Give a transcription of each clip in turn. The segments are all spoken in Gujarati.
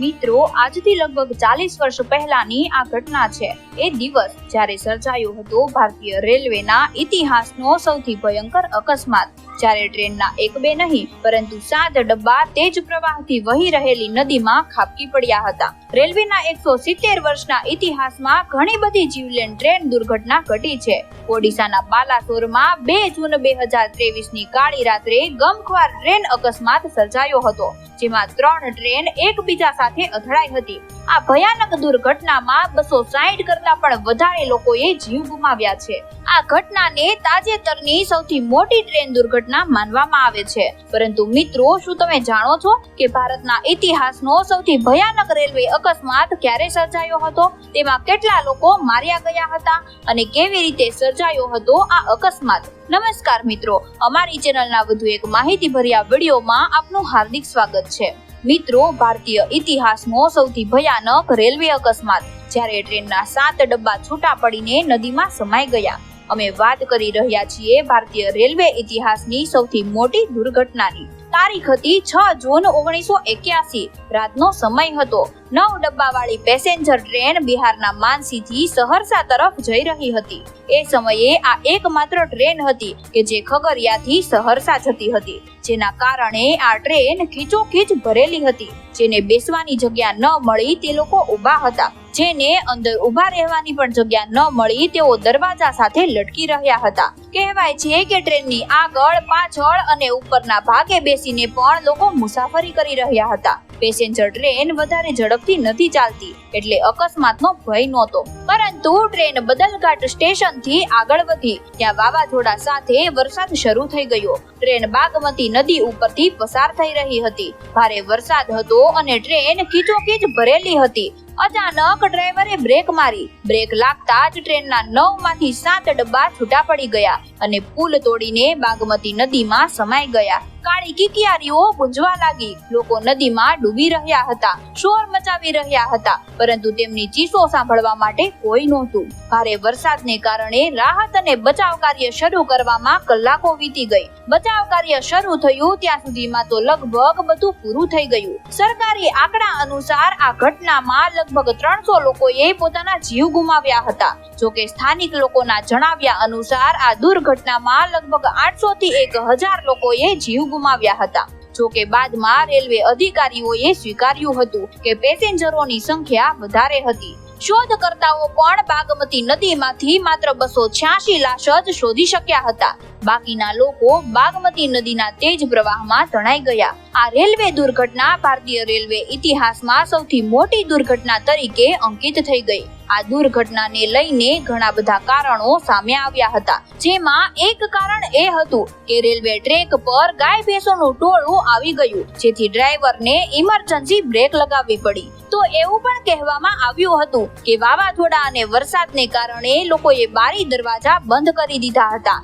મિત્રો, આજથી લગભગ ચાલીસ વર્ષ પહેલાની આ ઘટના છે. એ દિવસ જ્યારે સર્જાયો હતો ભારતીય રેલવેના ઇતિહાસનો સૌથી ભયંકર અકસ્માત. જ્યારે ટ્રેનના એક બે નહીં, પરંતુ સાત ડબ્બા તેજ પ્રવાહથી વહી રહેલી નદીમાં ખાબકી પડ્યા હતા. રેલવેના એકસો સિત્તેર વર્ષના ઇતિહાસમાં ઘણી બધી જીવલેણ ટ્રેન દુર્ઘટના ઘટી છે. ઓડિશાના બાલાસોરમાં બે જૂન બે હજાર ત્રેવીસની કાળી રાત્રે ગમખ્વાર ટ્રેન અકસ્માત સર્જાયો હતો, જેમાં ત્રણ ટ્રેન એકબીજા સાથે અથડાઈ હતી. આ ભયાનક દુર્ઘટનામાં બસો સાહીઠ કરતા પણ વધારે લોકોએ જીવ ગુમાવ્યા છે. આ ઘટનાને તાજેતરની સૌથી મોટી ટ્રેન દુર્ઘટના માનવામાં આવે છે. પરંતુ મિત્રો, શું તમે જાણો છો કે ભારતના ઇતિહાસનો સૌથી ભયાનક રેલવે અકસ્માત ક્યારે સર્જાયો હતો? તેમાં કેટલા લોકો માર્યા ગયા હતા અને કેવી રીતે સર્જાયો હતો આ અકસ્માત? નમસ્કાર મિત્રો, અમારી ચેનલના વધુ એક માહિતીભર્યા વિડીયોમાં આપનું હાર્દિક સ્વાગત છે. મિત્રો, ભારતીય ઇતિહાસનો સૌથી ભયાનક રેલવે અકસ્માત જ્યારે ટ્રેનના સાત ડબ્બા છૂટા પડીને નદીમાં સમાઈ ગયા. અમે વાત કરી રહ્યા છીએ ભારતીય રેલવે ઇતિહાસની સૌથી મોટી દુર્ઘટનાની. તારીખ હતી છ જૂન ઓગણીસો એક્યાસી. રાતનો સમય હતો. નવ ડબ્બાવાળી પેસેન્જર ટ્રેન બિહારના માનસીથી સહરસા તરફ જઈ રહી હતી. એ સમયે આ એકમાત્ર ટ્રેન હતી કે જે ખગરિયાથી સહરસા જતી હતી. જેના કારણે આ ટ્રેન ખીચોખીચ ભરેલી હતી. જેને બેસવાની જગ્યા ન મળી તે લોકો ઊભા હતા. જેને અંદર ઊભા રહેવાની પણ જગ્યા ન મળી, તેઓ દરવાજા સાથે લટકી રહ્યા હતા. કહેવાય છે કે ટ્રેનની આગળ પાછળ અને ઉપરના ભાગે બેસીને પણ લોકો મુસાફરી કરી રહ્યા હતા. પેસેન્જર ટ્રેન વધારે ઝડપથી નથી ચાલતી, એટલે અકસ્માતનો ભય નહોતો. પરંતુ ટ્રેન બદલઘાટ સ્ટેશનથી આગળ વધી. ત્યાં વાવાઝોડા સાથે વરસાદ શરૂ થઈ ગયો. ટ્રેન બાગમતી નદી ઉપરથી પસાર થઈ રહી હતી. ભારે વરસાદ હતો અને ટ્રેન ખીચોખીચ ભરેલી હતી. અચાનક ડ્રાઈવરે બ્રેક મારી. બ્રેક લાગતા જ ટ્રેનના નવમાંથી સાત ડબ્બા છૂટા પડી ગયા અને પુલ તોડીને બાગમતી નદીમાં સમાઈ ગયા. કાળી કિકિયારીઓ ગુંજવા લાગી. લોકો નદીમાં ડૂબી રહ્યા હતા, શોર મચાવી રહ્યા હતા, પરંતુ તેમની ચીસો સાંભળવા માટે કોઈ નહોતું. ભારે વરસાદને કારણે રાહત અને બચાવ કાર્ય શરૂ કરવામાં કલાકો વીતી ગઈ. બચાવ કાર્ય શરૂ થયું ત્યાં સુધીમાં તો લગભગ બધું પૂરું થઈ ગયું. સરકારી આંકડા અનુસાર આ ઘટનામાં લગભગ ત્રણસો લોકોએ પોતાના જીવ ગુમાવ્યા હતા. જોકે સ્થાનિક લોકોના જણાવ્યા અનુસાર આ દુર્ઘટનામાં લગભગ આઠસો થી એક હજાર લોકોએ જીવ ગુમાવ્યા હતા. જોકે બાદમાં રેલવે અધિકારીઓએ સ્વીકાર્યું હતું કે પેસેન્જરોની સંખ્યા વધારે હતી. શોધકર્તાઓ પણ બાગમતી નદીમાંથી માત્ર બસો છ્યાસી લાશ જ શોધી શક્યા હતા. બાકીના લોકો બાગમતી નદીના તેજ પ્રવાહમાં તણાઈ ગયા. આ રેલવે દુર્ઘટના ભારતીય રેલવે ઇતિહાસમાં સૌથી મોટી દુર્ઘટના તરીકે અંકિત થઈ ગઈ. આ દુર્ઘટનાને લઈને ઘણા બધા કારણો સામે આવ્યા હતા. જેમાં એક કારણ એ હતું કે રેલવે ટ્રેક પર ગાય ભેંસોનું ટોળું આવી ગયું, જેથી ડ્રાઈવરને ઇમરજન્સી બ્રેક લગાવવી પડી. તો એવું પણ કહેવામાં આવ્યું હતું કે વાવાઝોડા અને વરસાદને કારણે લોકોએ બારી દરવાજા બંધ કરી દીધા હતા.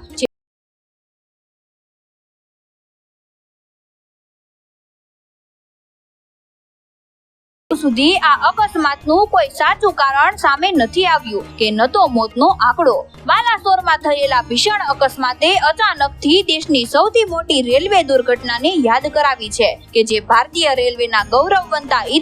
સુધી આ અકસ્માતનું કોઈ સાચું કારણ સામે નથી આવ્યું કે ન તો મોતનો આંકડો. બાલાસોરમાં થયેલા ભીષણ અકસ્માતે અચાનકથી દેશની સૌથી મોટી રેલવે દુર્ઘટનાને યાદ કરાવી છે કે જે ભારતીય રેલવેના ગૌરવવંતા